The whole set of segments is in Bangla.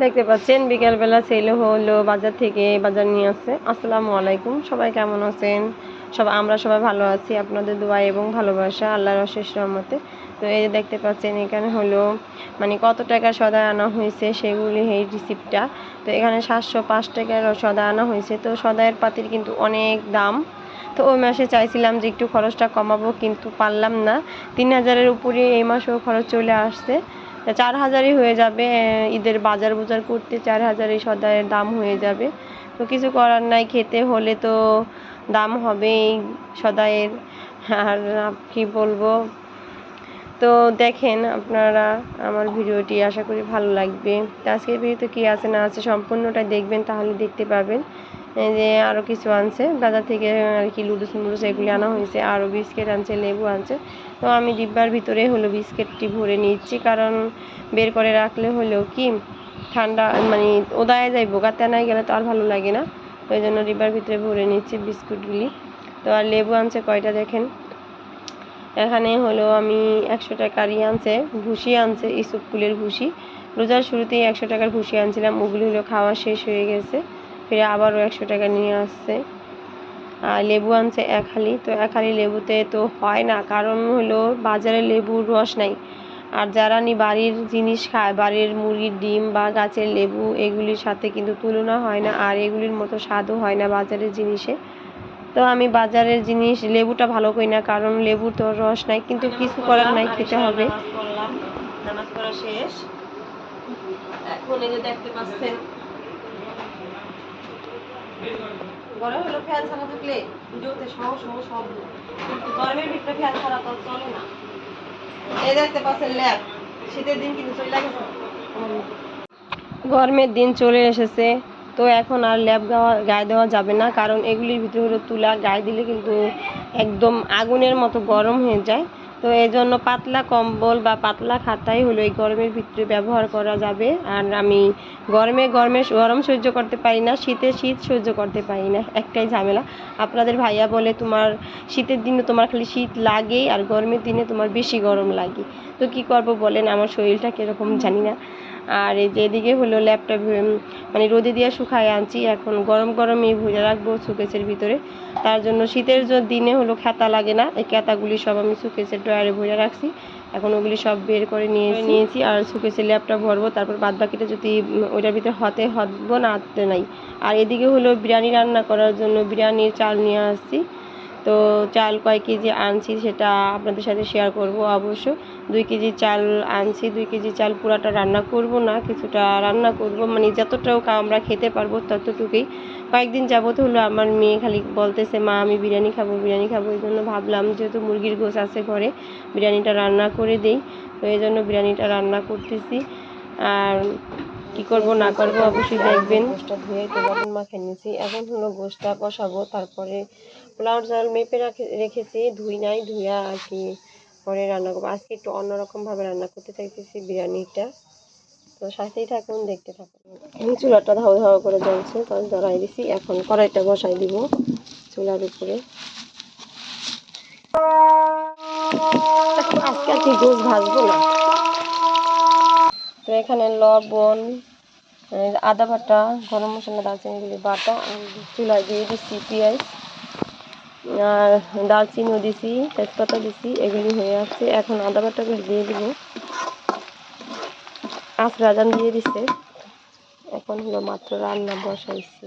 দেখতে পাচ্ছেন বিকেলবেলা ছেলে হলো বাজার থেকে বাজার নিয়ে আসছে। আসসালামু আলাইকুম, সবাই কেমন আছেন? সব, আমরা সবাই ভালো আছি, আপনাদের দোয়া এবং ভালোবাসা, আল্লাহর অশেষ রহমতে। তো এই দেখতে পাচ্ছেন, এখানে হলো মানে কত টাকা সদায় আনা হয়েছে সেগুলি এই রিসিপ্টটা তো এখানে সাতশো পাঁচ টাকার সদায় আনা হয়েছে। তো সদায়ের পাতির কিন্তু অনেক দাম। তো ওই মাসে চাইছিলাম যে একটু খরচটা কমাবো, কিন্তু পারলাম না। তিন হাজারের উপরে এই মাসেও খরচ চলে আসছে। চার হাজারই হয়ে যাবে ঈদের বাজার বুজার করতে চার হাজারই সদায়ের দাম হয়ে যাবে। তো কিছু করার নাই, খেতে হলে তো দাম হবেই সদায়ের। আর কি বলব? তো দেখেন আপনারা আমার ভিডিওটি আশা করি ভালো লাগবে। তো আজকের ভিডিওতে কী আছে না আছে সম্পূর্ণটা দেখবেন, তাহলে দেখতে পাবেন। যে আরও কিছু আনছে। বাজার থেকে আর কি লুডুস মুডুস এগুলি আনা হয়েছে। আরও বিস্কিট আনছে, লেবু আনছে। তো আমি ডিব্বার ভিতরে হলো বিস্কিটটি ভরে নিচ্ছি। কারণ বের করে রাখলে হলেও কি ঠান্ডা মানে ওদায় যাই বোগাতে নাই গেলে তো আর ভালো লাগে না। ওই জন্য ডিব্বার ভিতরে ভরে নিচ্ছি বিস্কুটগুলি। তো আর লেবু আনছে কয়টা দেখেন? এখানে হলো আমি একশো টাকার ই আনছে ভুসি আনছে ইসুপ ফুলের ভুসি রোজার শুরুতেই একশো টাকার ভুসি আনছিলাম, ওগুলি হলো খাওয়া শেষ হয়ে গেছে। ফিরে আবারও একশো টাকা নিয়ে আসছে। আর লেবু আনছে এক হালি। তো এক হালি লেবুতে তো হয় না, কারণ হলো বাজারে লেবুর রস নাই। আর যারা নি বাড়ির জিনিস খায়, বাড়ির মুরগির ডিম বা গাছের লেবু, এগুলির সাথে কিন্তু তুলনা হয় না। আর এগুলির মতো স্বাদও হয় না বাজারের জিনিসে। তো আমি বাজারের জিনিস, লেবুটা ভালো করি না, কারণ লেবুর তো রস নাই। কিন্তু কিছু করার নাই, খেতে হবে। শেষ। এখন দেখতে পাচ্ছেন ঘরে হলো ফ্যান ছাড়া থাকলে সব। কিন্তু গরমের ভিতরে ফ্যান ছাড়া তো চলে না। এই দেখতে পাচ্ছেন ল্যাব। শীতের দিন কিন্তু চলে গেছে। গরমের দিন চলে এসেছে। তো এখন আর ল্যাব গাওয়া, গায়ে দেওয়া যাবে না। কারণ এগুলির ভিতরে হলো তুলা, গায়ে দিলে কিন্তু একদম আগুনের মতো গরম হয়ে যায়। তো এই জন্য পাতলা কম্বল বা পাতলা খাতাই হলো এই গরমের ভিতরে ব্যবহার করা যাবে। আর আমি গরমে গরমে গরম সহ্য করতে পারি না, শীতে শীত সহ্য করতে পারি না। একটাই ঝামেলা। আপনাদের ভাইয়া বলে তোমার শীতের দিনে তোমার খালি শীত লাগে আর গরমের দিনে তোমার বেশি গরম লাগে। তো কি করব বলেন? আমার শরীরটা কীরকম জানি না। আর এই যে এদিকে হলো ল্যাপটপ মানে রোদে দিয়ে শুকায় আনছি। এখন গরম গরমই ভরে রাখব সুকেসের ভিতরে। তার জন্য শীতের দিনে হলো খেতা লাগে না। এই খেতাগুলি সব আমি সুকেসের ড্রয়ারে ভরে রাখছি। এখন ওগুলি সব বের করে নিয়ে নিয়েছি আর সুকেসের ল্যাপটপ ভরবো। তারপর বাদ বাকিটা যদি ওইটার ভিতরে হতে হতবো না হাতে নাই। আর এদিকে হলো বিরিয়ানি রান্না করার জন্য বিরিয়ানির চাল নিয়ে আসছি। তো চাল কয় কেজি আনছি সেটা আপনাদের সাথে শেয়ার করব অবশ্য। দুই কেজি চাল আনছি, দুই কেজি চাল পুরাটা রান্না করব না, কিছুটা রান্না করব। মানে যতটাও আমরা খেতে পারব ততটুকুই। কয়েকদিন যাবত হলো আমার মেয়ে খালি বলতেছে, মা, আমি বিরিয়ানি খাব বিরিয়ানি খাব। এই জন্য ভাবলাম যেহেতু মুরগির গোছ আছে ঘরে, বিরিয়ানিটা রান্না করে দেই। তো এই জন্য বিরিয়ানিটা রান্না করতেছি। আর কি করব, না করব অবশ্যই দেখবেন। গোষ্ঠটা ধুয়ে তো লবণ মাখিয়ে নিয়েছি এখন হলো গোষ্ঠটা কষাবো তারপরে পোলাওর চাল মেপে রাখে, রেখেছি, ধুই নাই, ধুইয়া আর কি পরে রান্না করব। আজকে একটু অন্যরকমভাবে রান্না করতে চাইতেছি বিরিয়ানিটা। তো সাথেই থাকুন, দেখতে থাকুন। এখন চুলাটা ধাও ধাও করে জ্বলছে আমি ধরাই দিছি, এখন কড়াইটা বসাই দিব চুলার উপরে। আজকে আর কি গোস ভাজবো না। তো এখানে লবণ আদা বাটা, গরম মশলা, দারচিনি বাটা, আর চুলায় দিয়ে দিচ্ছি পেঁয়াজ। আর দারচিনিও দিছি, তেজপাতা দিছি, এগুলি হয়ে আসছে। এখন আদা বাটাগুলি দিয়ে দিব। আঁচ রাজান দিয়ে দিছে। এখন হলো মাত্র রান্না বসাইছি।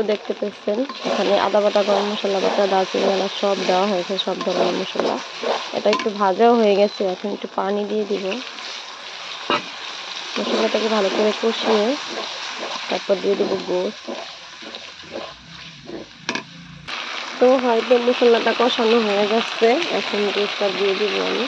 তো দেখতে পেয়েছেন এখানে আদা বাটা, গরম মশলা বাটা, দারচিনি, এলাচ সব দেওয়া হয়েছে, সব ধরনের মশলা। এটা একটু ভাজাও হয়ে গেছে, এখন একটু পানি দিয়ে দিব। মশলাটাকে ভালো করে কষিয়ে তারপর দিয়ে দেবো গোস তো হয়তো মশলাটা কষানো হয়ে যাচ্ছে এখন গোসটা দিয়ে দিব আমি।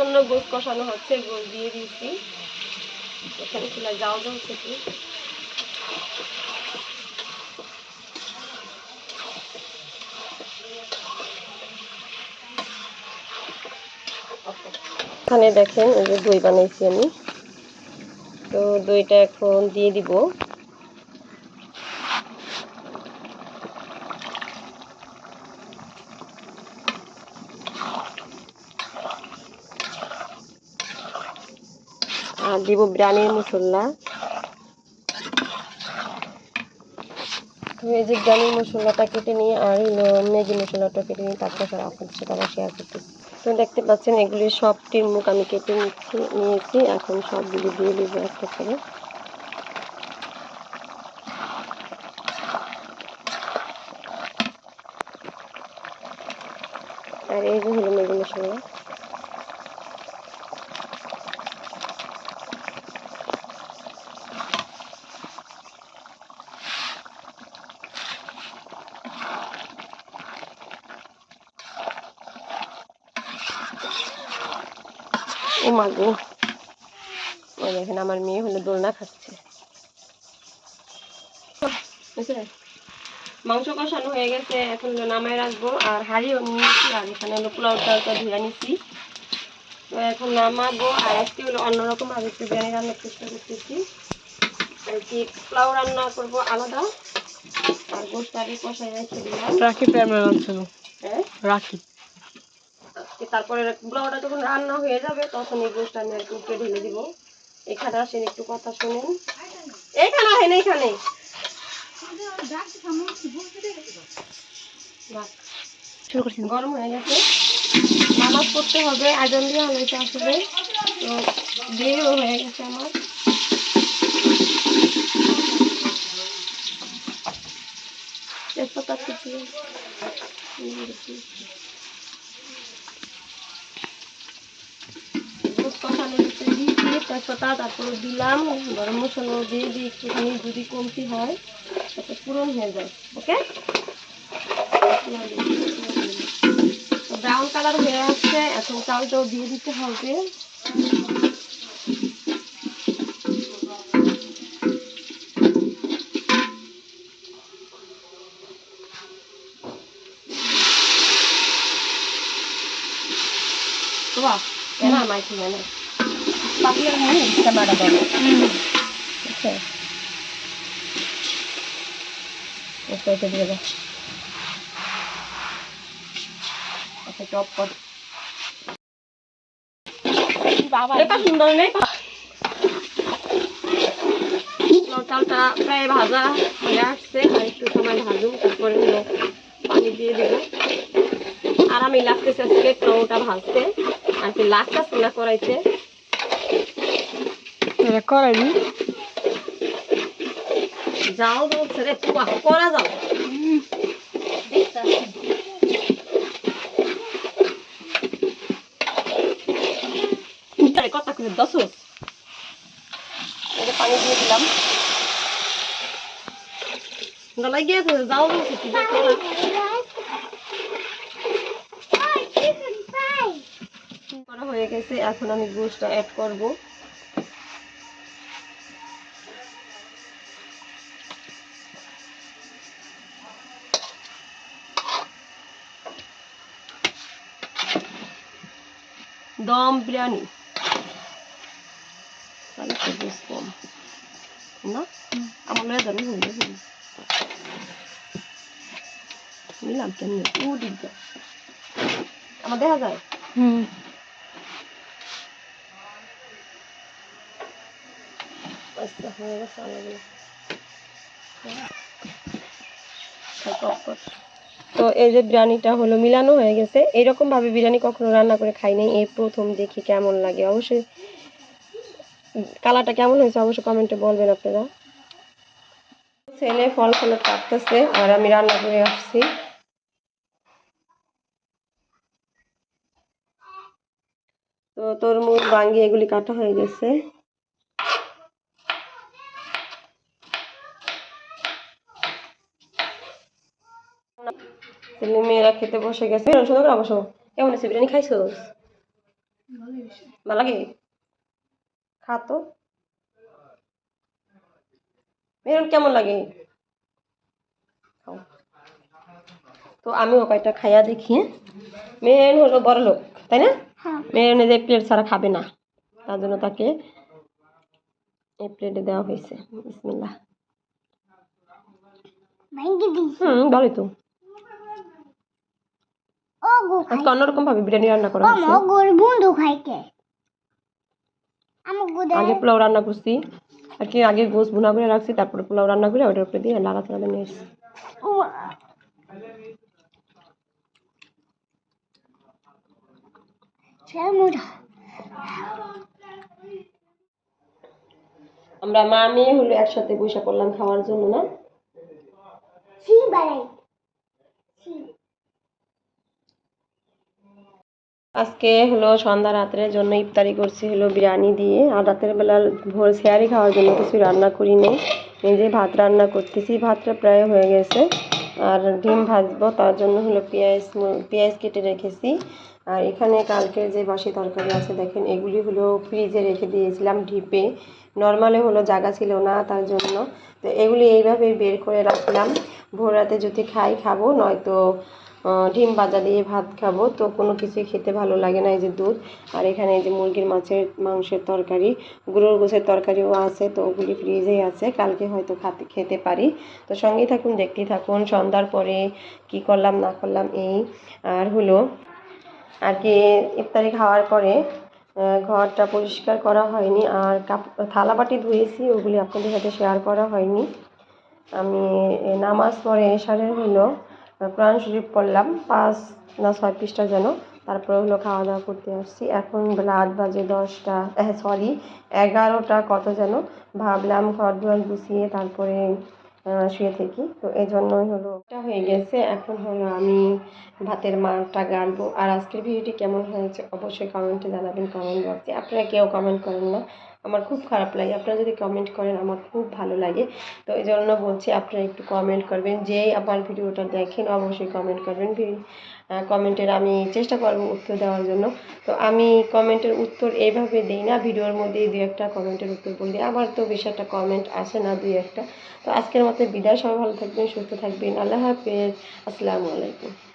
জন্য গোস কষানো হচ্ছে গোস দিয়ে দিয়েছি। এখানে চুলা যাও যাও থেকে এখানে দেখেন এই যে দই বানাইছি আমি। তো দইটা এখন দিয়ে দিব। আর দিব বিরিয়ানির মশলা। তো এই যে বিরিয়ানির মশলাটা কেটে নিয়ে আর ম্যাগি মশলাটা কেটে নিয়ে তারপর সাথে আপনাদের সাথে শেয়ার করতেছি। তো দেখতে পাচ্ছেন এগুলি সবটির মুখ আমি কেটে নিচ্ছি, নিয়েছি, এখন সবগুলি দিয়ে দিব একটা করে। আর এই যে হলো ম্যাগি মশলা। ও মা গো। ওই দেখেন আমার মেয়ে হলো দোলনা খাচ্ছে? মাংস কষানো হয়ে গেছে এখন নামায় রাখব। আর হাঁড়িও নিয়েছি আর এখানে হলো পোলাও চালটা ধুয়ে নিছি। তো এখন নামাবো আর আজকে হলো অন্যরকম আর একটু বিরিয়ানি রান্নার চেষ্টা করতেছি। আর কি পোলাও রান্না করব আলাদা। আর গোষ্ঠ আগে কষাই রেখে দিলাম। রাখি ছিল হ্যাঁ? রাখি। তারপরে পোলাওটা যখন রান্না হয়ে যাবে, তখন এই গোষ্ঠটা আমি কি উপরে ঢেলে দিব। এখানে আসেন, একটু কথা শুনেন। এখানে আসেন এখানে গরম হয়ে গেছে। নামাজ পড়তে হবে, আজান দিয়ে হয়েছে আসলে তো দেরিও হয়ে গেছে আমার। তেজপাতা কিছু কষানো দিতে দিয়েছি তেজপাতা তারপরে দিলাম, গরম মশলা দিয়ে দিই একটুখানি যদি কমতি হয় তাতে পূরণ হয়ে যায়, ওকে? ব্রাউন কালার হয়ে আসছে, এখন চালটাও দিয়ে দিতে হবে। বাহ পাখির মুখ ক্যামেরা আচ্ছা আচ্ছা আচ্ছা নেই পোলাও চালটা প্রায় ভাজা হয়ে আসছে আর একটু সময় ভাজুন তারপরে হলো পানি দিয়ে দেবো আর আমি লাগতেছে আজকে পোলাওটা ভাজতে আর কি লাগতেছে না করাইতে এটা করাইনি যাও বলছে রে তুই করা যাও। কথা করে দশ এটা পানি দিয়ে দিলাম। গলায় গিয়েছে যাও বলছে কি করা। করা হয়ে গেছে এখন আমি গোসটা অ্যাড করব। দম বিরিয়ানি। তাহলে তো বেশ কম। না? আমার লয়ে যাবে হইলে হইলে নিলাম কেমনি? ও দিকটা আমার দেখা যায়? হুম। আচ্ছা হয়ে গেছে আলাদা। তো এই যে বিরিয়ানিটা হলো মিলানো হয়ে গেছে। এরকম ভাবে বিরিয়ানি কখনো রান্না করে খাই নাই। এই প্রথম দেখি কেমন লাগে। অবশ্যই কালারটা কেমন হয়েছে অবশ্যই কমেন্টে বলবেন আপনারা। ছেলে ফল ফল কাটতেছে, আর আমি রান্না করে আসছি। তো তরমুজ, বাঙ্গি, এগুলি কাটা হয়ে গেছে। মেয়েরা খেতে বসে গেছে। সুন্দর করে কেমন আছে বিরিয়ানি খাইছো? ভালো লাগে? খা তো মেরুন কেমন লাগে? তো আমিও কয়েকটা খাইয়া দেখি মেরুন হলো বড় লোক তাই না? হ্যাঁ। মেরুনে যে প্লেট ছাড়া খাবে না তার জন্য তাকে এই প্লেটে দেওয়া হয়েছে। বিসমিল্লাহ। ভাঙ্গি হুম ভালোই তো। আজকে অন্যরকম ভাবে বিরিয়ানি রান্না করা হয়েছে। আগে পোলাও রান্না করছি। আর কি আগে গোস ভুনা করে রাখছি তারপরে পোলাও রান্না করে ওটার উপরে দিয়ে নিয়ে এসেছি আমরা মা মেয়ে হলো একসাথে বসে পড়লাম খাওয়ার জন্য না? আজকে হলো সন্ধ্যা রাত্রের জন্য ইফতারি করছি হলো বিরিয়ানি দিয়ে। আর রাতের বেলা ভোর শেয়ারি খাওয়ার জন্য কিছু রান্না করি নেই। নিজে ভাত রান্না করতেছি, ভাতটা প্রায় হয়ে গেছে। আর ডিম ভাজবো, তার জন্য হলো পেঁয়াজ পেঁয়াজ কেটে রেখেছি। আর এখানে কালকের যে বাসি তরকারি আছে, দেখেন, এগুলি হলো ফ্রিজে রেখে দিয়েছিলাম ঢিপে নর্মালে হলো জায়গা ছিল না তার জন্য। তো এগুলি এইভাবেই বের করে রাখলাম। ভোর রাতে যদি খাই, খাব, নয়তো ডিম ভাজা দিয়ে ভাত খাব। তো কোনো কিছুই খেতে ভালো লাগে না এই যে দুধ। আর এখানে এই যে মুরগির মাছের, মাংসের তরকারি, গুঁড়োর গোছের তরকারিও আছে, তো ওগুলি ফ্রিজেই আছে। কালকে হয়তো খাতে, খেতে পারি। তো সঙ্গেই থাকুন, দেখতেই থাকুন, সন্ধ্যার পরে কি করলাম, না করলাম, এই আর হলো। আর কি, ইফতারি খাওয়ার পরে ঘরটা পরিষ্কার করা হয়নি। আর কাপ, থালা বাটি ধুয়েছি, ওগুলি আপনাদের সাথে শেয়ার করা হয়নি। আমি নামাজ পড়ে এসারের হলো। কোরআন শরীফ পড়লাম, পাঁচ না ছয় পৃষ্ঠা যেন। তারপরে হলো খাওয়া দাওয়া করতে আসছি। এখন রাত বাজে দশটা সরি এগারোটা কত যেন। ভাবলাম ঘর দুয়ার গুছিয়ে তারপরে শুয়ে থাকি। তো এই জন্যই হলো এটা হয়ে গেছে। এখন হলো আমি ভাতের মারটা গালবো আর আজকের ভিডিওটি কেমন হয়েছে অবশ্যই কমেন্টে জানাবেন কমেন্ট বক্সে। আপনারা কেউ কমেন্ট করেন না। আমার খুব খারাপ লাগে। আপনারা যদি কমেন্ট করেন, আমার খুব ভালো লাগে। তো এই জন্য বলছি, আপনারা একটু কমেন্ট করবেন। যেই আমার ভিডিওটা দেখেন, অবশ্যই কমেন্ট করবেন। কমেন্টের আমি চেষ্টা করব উত্তর দেওয়ার জন্য। তো আমি কমেন্টের উত্তর এইভাবে দিই না। ভিডিওর মধ্যেই দু একটা কমেন্টের উত্তর বলি আমার তো বেশি একটা কমেন্ট আসে না, দুই একটা। তো আজকের মতো বিদায়। সবাই ভালো থাকবেন, সুস্থ থাকবেন। আল্লাহ হাফেজ। আসসালামু আলাইকুম।